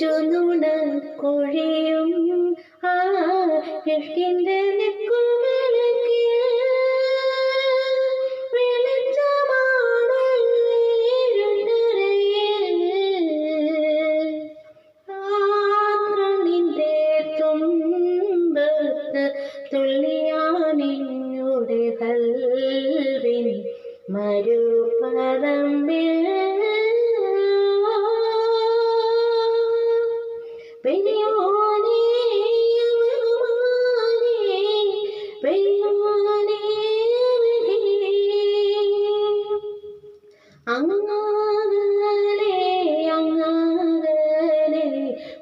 കൊച്ചു നുണ കൊഴിയും ആ തുമ്പത്ത് തുള്ളിയാണിഞ്ഞുടെ കൽവിൻ മരുപദമ്പിൽ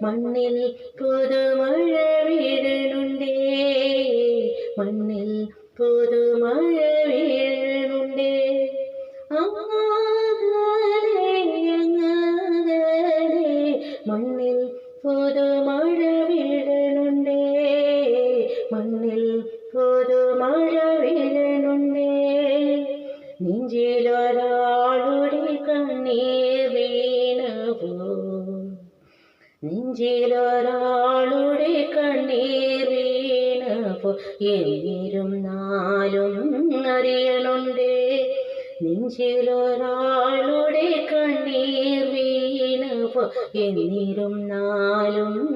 മണ്ണിൽ പുതുമഴ വീഴുന്നുണ്ടേ മണ്ണിൽ പുതുമഴ അങ്ങാകലെ മണ്ണിൽ പുതുമഴ വീഴുന്നുണ്ടേ മണ്ണിൽ പുതുമഴ വീഴുന്നുണ്ടേ നെഞ്ചിലൊരാളുടെ നെഞ്ചിലൊരാളുടെ കണ്ണീർ വീണപ്പോ എന്നിരും നാലും അറിയണുണ്ട് നെഞ്ചിലൊരാളുടെ കണ്ണീർ വീണപ്പോ എന്നിരും നാലും അറിയണുണ്ട്